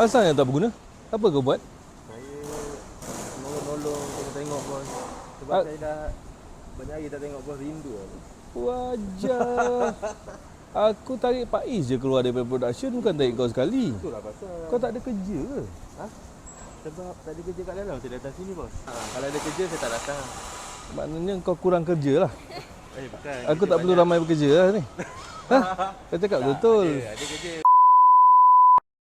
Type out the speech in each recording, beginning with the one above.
Asal yang tak berguna? Apa kau buat? Saya nolong-nolong kena tengok bos. Sebab Ah. saya dah banyak hari tak tengok bos rindu aku. Wajar. Aku tarik Pak Is je keluar daripada production bukan tarik kau sekali. Itulah pasal. Kau tak ada kerja ke? Ha? Sebab tak ada kerja kat dalam saya datang sini bos. Ha, kalau ada kerja saya tak datang. Maknanya kau kurang kerja lah. Eh bukan. Aku kerja tak perlu banyak. ramai bekerja lah ni. Ha? Kau cakap betul. Ada, ada kerja.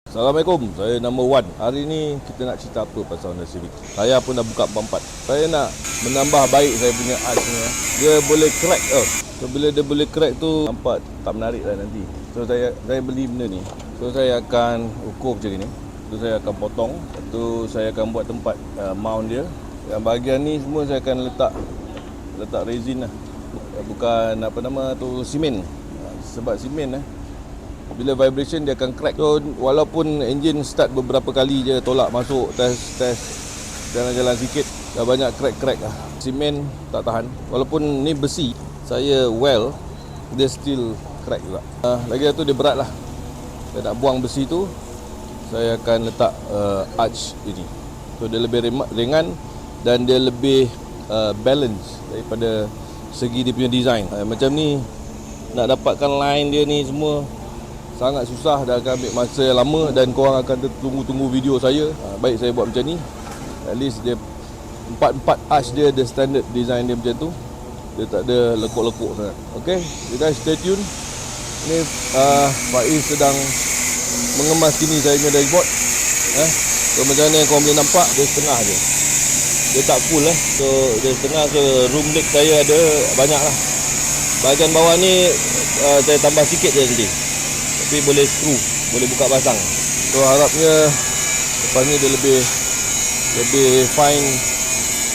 Assalamualaikum, saya number one. Hari ni kita nak cerita apa pasal Honda Civic. Saya pun dah buka 44. Saya nak menambah baik saya punya art ni. eh. Dia boleh crack tau. So bila dia boleh crack tu nampak tak menarik lah nanti. So saya saya beli benda ni. So saya akan ukur macam ni. So saya akan potong. Lepas saya akan buat tempat uh, mount dia. Yang bahagian ni semua saya akan letak letak resin lah. Bukan apa nama tu simen. Sebab simen eh bila vibration dia akan crack. So walaupun engine start beberapa kali je tolak masuk test test jalan-jalan sikit dah banyak crack-crack lah. Simen tak tahan. Walaupun ni besi, saya well dia still crack juga. Uh, lagi satu dia berat lah. Saya nak buang besi tu saya akan letak uh, arch ini. So dia lebih ringan dan dia lebih uh, balance daripada segi dia punya design. Uh, macam ni nak dapatkan line dia ni semua sangat susah dah akan ambil masa yang lama dan korang akan tunggu-tunggu video saya. Ha, baik saya buat macam ni. At least dia empat-empat arch dia the standard design dia macam tu. Dia tak ada lekuk-lekuk sangat. Ok you guys stay tune ni uh, Faiz sedang mengemas sini saya punya dashboard. Eh. so macam mana yang korang boleh nampak dia setengah je. Dia tak full lah so dia setengah so room deck saya ada banyak lah. Bahagian bawah ni uh, saya tambah sikit je nanti tapi boleh screw boleh buka pasang so harapnya lepas ni dia lebih lebih fine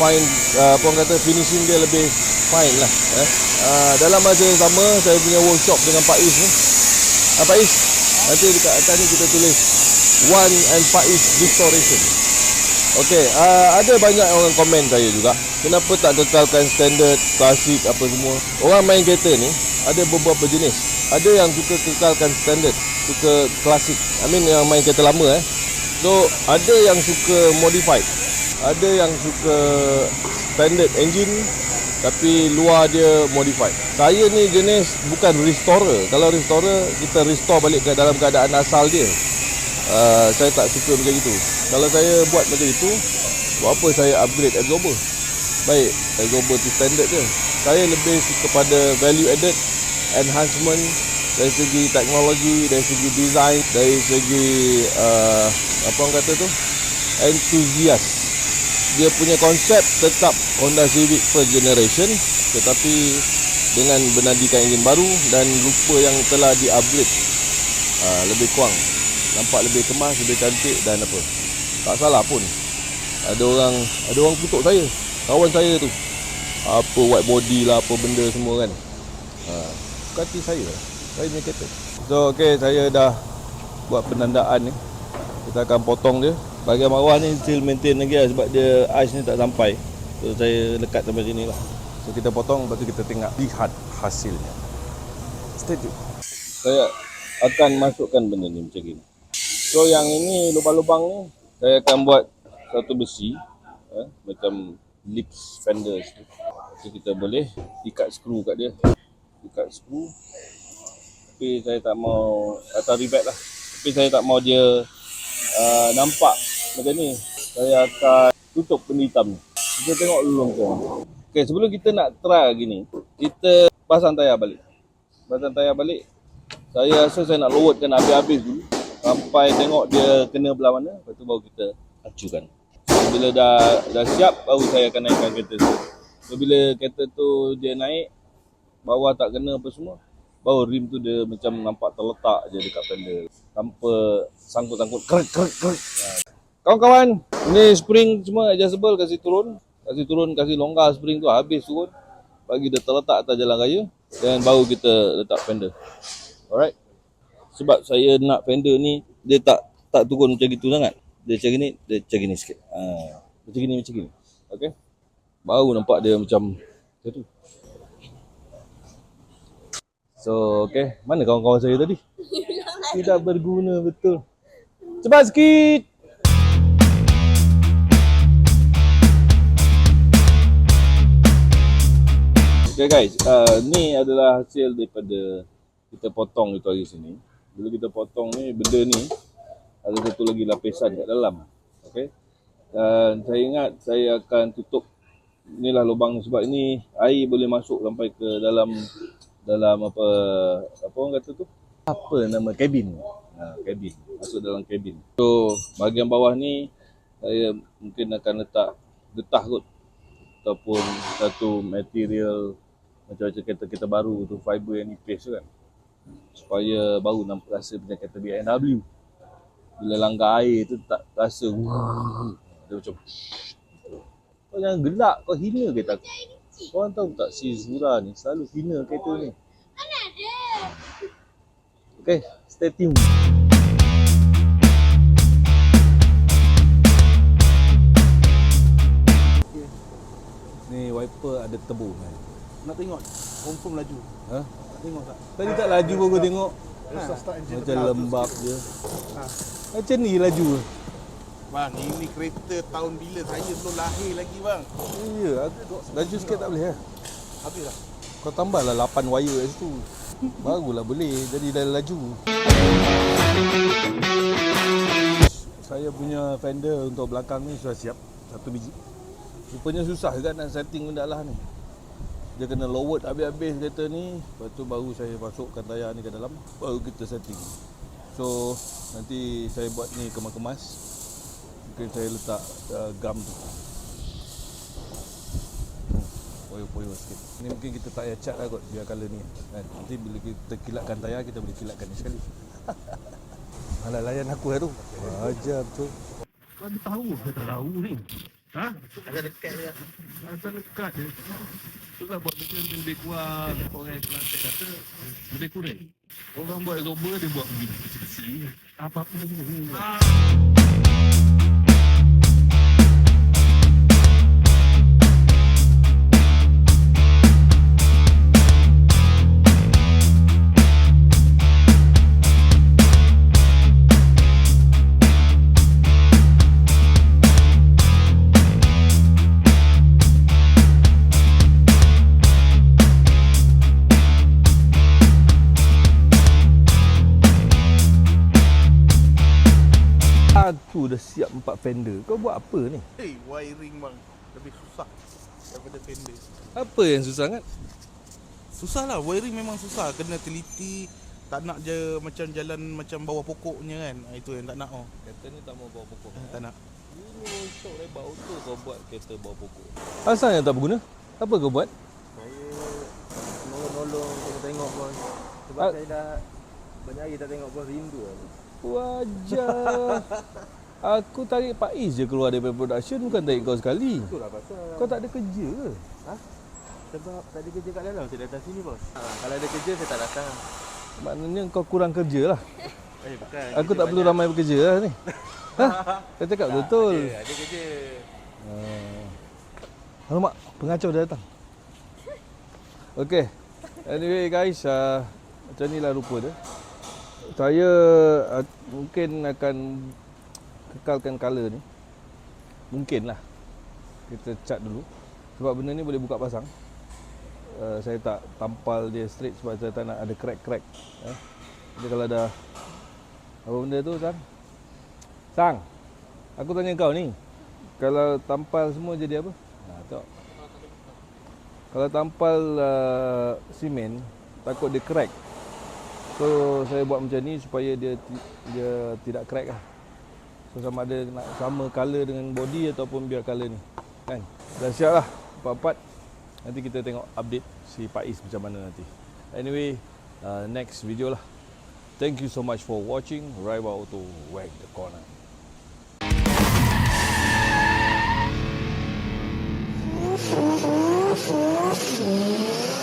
fine uh, apa orang kata finishing dia lebih fine lah eh. uh, dalam masa yang sama saya punya workshop dengan Pak Is ni uh, Pak Is nanti dekat atas ni kita tulis One and Pak Is Restoration Okey, uh, ada banyak orang komen saya juga. Kenapa tak kekalkan standard, klasik apa semua? Orang main kereta ni ada beberapa jenis. Ada yang suka kekalkan standard, suka klasik. I mean yang main kereta lama eh. So, ada yang suka modified. Ada yang suka standard engine tapi luar dia modified. Saya ni jenis bukan restorer. Kalau restorer kita restore balik ke dalam keadaan asal dia. Uh, saya tak suka macam itu. Kalau saya buat macam itu, buat apa saya upgrade absorber? Baik, absorber tu standard je. Saya lebih suka pada value added, enhancement dari segi teknologi, dari segi design, dari segi uh, apa orang kata tu? Enthusiast. Dia punya konsep tetap Honda Civic first generation tetapi dengan benadikan enjin baru dan rupa yang telah di-upgrade uh, lebih kurang nampak lebih kemas, lebih cantik dan apa. Tak salah pun. Ada orang ada orang kutuk saya. Kawan saya tu. Apa white body lah apa benda semua kan. Ha, hati saya. Saya punya kereta. So okay saya dah buat penandaan ni. Kita akan potong dia. Bahagian bawah ni still maintain lagi lah sebab dia ice ni tak sampai. So saya lekat sampai sini lah. So kita potong lepas tu kita tengok lihat hasilnya. Stay tune. Saya akan masukkan benda ni macam ni. So yang ini lubang-lubang ni saya akan buat satu besi eh, macam lips fenders tu. So kita boleh ikat skru kat dia. Ikat skru. Tapi saya tak mau atau ribet lah. Tapi saya tak mau dia uh, nampak macam ni. Saya akan tutup benda hitam ni. Kita tengok dulu macam mana. Okay, sebelum kita nak try gini, kita pasang tayar balik. Pasang tayar balik. Saya rasa saya nak loadkan habis-habis dulu sampai tengok dia kena belah mana lepas tu baru kita acukan bila dah dah siap baru saya akan naikkan kereta tu so, bila kereta tu dia naik bawah tak kena apa semua baru rim tu dia macam nampak terletak je dekat fender tanpa sangkut-sangkut krek krek krek kawan-kawan ni spring semua adjustable kasih turun kasih turun kasih longgar spring tu habis turun bagi dia terletak atas jalan raya dan baru kita letak fender alright sebab saya nak fender ni dia tak tak turun macam gitu sangat. Dia macam ni, dia macam gini sikit. Ha, macam gini macam gini. Okey. Baru nampak dia macam macam tu. So, okey. Mana kawan-kawan saya tadi? Tidak berguna betul. Cepat sikit. Okay guys, uh, ni adalah hasil daripada kita potong itu hari sini. Bila kita potong ni, benda ni ada satu lagi lapisan kat dalam. Okay. Dan saya ingat saya akan tutup inilah lubang sebab ini air boleh masuk sampai ke dalam dalam apa apa orang kata tu? Apa nama kabin. Ha, kabin. Masuk dalam kabin. So, bahagian bawah ni saya mungkin akan letak getah kot ataupun satu material macam-macam kereta-kereta baru tu fiber yang nipis tu kan supaya baru nampak rasa macam kereta BMW bila langgar air tu tak rasa dia macam kau jangan gelak kau hina kereta aku korang tahu tak si Zura ni selalu hina kereta ni mana ada Okay, stay tuned. Ni wiper ada tebu kan. Nak tengok confirm laju. Ha? Nak tengok tak? Tadi tak laju pun kau tengok. Engine Macam lembab je. Ha. Macam ni laju. Bang, ini kereta tahun bila saya belum lahir lagi bang. Ya, aku laju sikit tak boleh lah. Habis dah. Kau tambahlah 8 wire kat situ. Barulah boleh jadi dah laju. Saya punya fender untuk belakang ni sudah siap. Satu biji. Rupanya susah juga nak setting benda lah ni. Dia kena lowered habis-habis kereta ni. Lepas tu baru saya masukkan tayar ni ke dalam. Baru kita setting. So nanti saya buat ni kemas-kemas. Mungkin saya letak uh, gam tu. poyo-poyo sikit. Ni mungkin kita tak payah cat lah kot biar colour ni. Kan? Nanti bila kita kilatkan tayar kita boleh kilatkan ni sekali. Malah layan aku lah tu. Ajar betul. Kau ada tahu ke tak tahu ni? Ha? Agak dekat dia. Asal dekat je. Itulah buat benda yang lebih kurang. Orang yang Kelantan kata lebih kurang. Orang buat robber dia buat begini. Kecil-kecil. Apa-apa dah siap empat fender. Kau buat apa ni? Hey, wiring bang. Lebih susah daripada fender. Apa yang susah kan? Susah lah, wiring memang susah. Kena teliti. Tak nak je macam jalan macam bawah pokoknya kan. Ah, Itu yang tak nak oh. Kereta ni tak mau bawa pokok. Tak nak. Ini untuk lebar auto kau buat kereta bawa pokok. Asal yang tak berguna? Apa kau buat? Saya nolong-nolong tengok-tengok bos. Sebab Ah. saya dah banyak hari tak tengok bos rindu aku. Wajar. Aku tarik Pak Is je keluar daripada production bukan tarik kau sekali. Itulah pasal. Kau tak ada kerja ke? Sebab tak ada kerja kat dalam saya datang sini bos. Ha, kalau ada kerja saya tak datang. Maknanya kau kurang kerja lah. Eh bukan. Aku tak perlu banyak. ramai bekerja lah ni. Ha? Kau cakap Tak, betul. Ada, ada kerja. Uh, alamak, pengacau dah datang. Okay. Anyway guys, uh, macam ni lah rupa dia. Saya uh, mungkin akan kekalkan colour ni. Mungkin lah. Kita cat dulu. Sebab benda ni boleh buka pasang. Uh, saya tak tampal dia straight sebab saya tak nak ada crack-crack. Eh. Jadi kalau dah apa benda tu Sang? Sang, aku tanya kau ni. Kalau tampal semua jadi apa? Ha, tengok. Kalau tampal uh, simen, takut dia crack. So saya buat macam ni supaya dia dia tidak crack lah. So sama ada nak sama color dengan body ataupun biar color ni. Kan? Dah siap lah. Empat-empat. Nanti kita tengok update si Pak Is macam mana nanti. Anyway uh, Next video lah. Thank you so much for watching Raiwa Auto Wag the Corner. Oh, oh,